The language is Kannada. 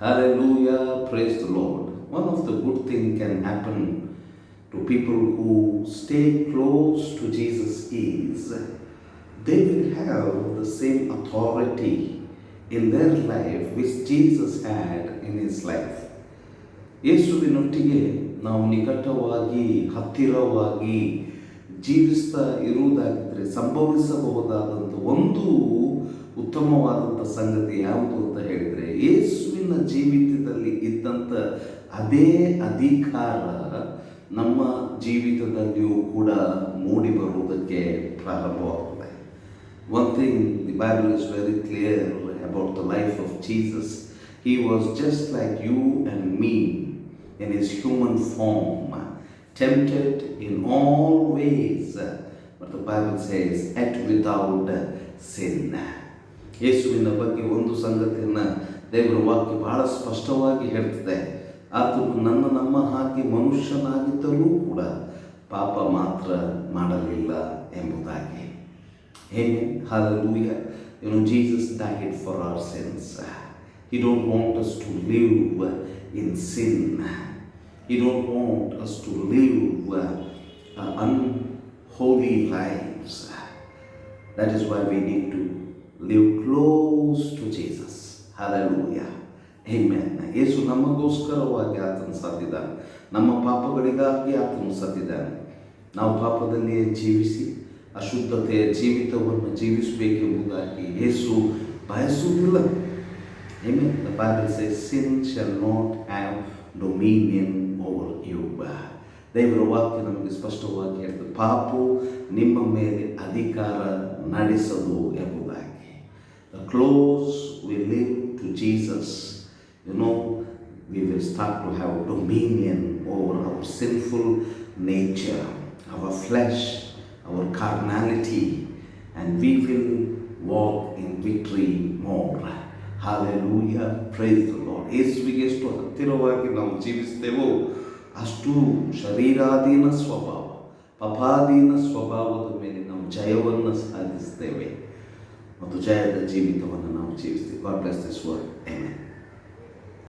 Hallelujah, praise the Lord. One of the good things can happen to people who stay close to Jesus is they will have the same authority in their life which Jesus had in his life. ಯೇಸುವಿನೊಟ್ಟಿಗೆ ನಾವು ನಿಕಟವಾಗಿ ಹತ್ತಿರವಾಗಿ ಜೀವಿಸ್ತಾ ಇರುವುದಾಗಿದ್ದರೆ ಸಂಭವಿಸಬಹುದಾದಂಥ ಒಂದು ಉತ್ತಮವಾದಂಥ ಸಂಗತಿ ಯಾವುದು ಅಂತ ಹೇಳಿದರೆ ಯೇಸುವಿನ ಜೀವಿತದಲ್ಲಿ ಇದ್ದಂಥ ಅದೇ ಅಧಿಕಾರ ನಮ್ಮ ಜೀವಿತದಲ್ಲಿಯೂ ಕೂಡ ಮೂಡಿ ಬರುವುದಕ್ಕೆ ಪ್ರಾರಂಭವಾಗುತ್ತದೆ one thing the Bible is very clear about the life of Jesus he was just like you and me in his human form tempted in all ways but the Bible says, at without sin. ಯೇಸುವಿನ ಬಗ್ಗೆ ಒಂದು ಸಂಗತಿಯನ್ನು ದೇವರ ವಾಕ್ಯ ಬಹಳ ಸ್ಪಷ್ಟವಾಗಿ ಹೇಳ್ತದೆ. ಆತನು ನನ್ನ ನಮ್ಮ ಹಾಗೆ ಮನುಷ್ಯನಾಗಿದ್ದರೂ ಕೂಡ ಪಾಪ ಮಾತ್ರ ಮಾಡಲಿಲ್ಲ ಎಂಬುದಾಗಿ. ಹೇಗೆ hallelujah You Jesus Jesus died for our sins. He don't want us to live in sin. He don't want us to unholy lives that is why we need to live close to to Hallelujah. Amen. ಯೇಸು ನಮಗೋಸ್ಕರವಾಗಿ ಆತನು ಸತ್ತಿದ್ದಾನೆ ನಮ್ಮ ಪಾಪಗಳಿಗಾಗಿ ಆತನು ಸತ್ತಿದ್ದಾನೆ ನಾವು ಪಾಪದಲ್ಲಿಯೇ ಜೀವಿಸಿ ಅಶುದ್ಧತೆಯ ಜೀವಿತವನ್ನು ಜೀವಿಸಬೇಕೆಂಬುದಾಗಿ ಯೇಸು ಬಯಸುವುದಿಲ್ಲ Amen. The Bible says, sin shall not have dominion over. ದೇವರ ವಾಕ್ಯ ನಮಗೆ ಸ್ಪಷ್ಟವಾಗಿ ಹೇಳ್ತದೆ ಪಾಪು ನಿಮ್ಮ ಮೇಲೆ ಅಧಿಕಾರ ನಡೆಸದು ಎಂಬುದಾಗಿ The close to Jesus, you know, we will start to have dominion over our sinful nature, our flesh, our carnality, and we will walk in victory more. Hallelujah. Praise the Lord. ಯೇಸುವಿಗೆ ಎಷ್ಟು ಹತ್ತಿರವಾಗಿ ನಾವು ಜೀವಿಸ್ತೇವೋ ಅಷ್ಟು ಶರೀರಾಧೀನ ಸ್ವಭಾವ ಪಪಾಧೀನ ಸ್ವಭಾವದ ಮೇಲೆ ನಾವು ಜಯವನ್ನು ಸಾಧಿಸ್ತೇವೆ ಮತ್ತು ಜಯದ ಜೀವಿತವನ್ನು ನಾವು ಜೀವಿಸ್ತೀವಿ. God bless this word amen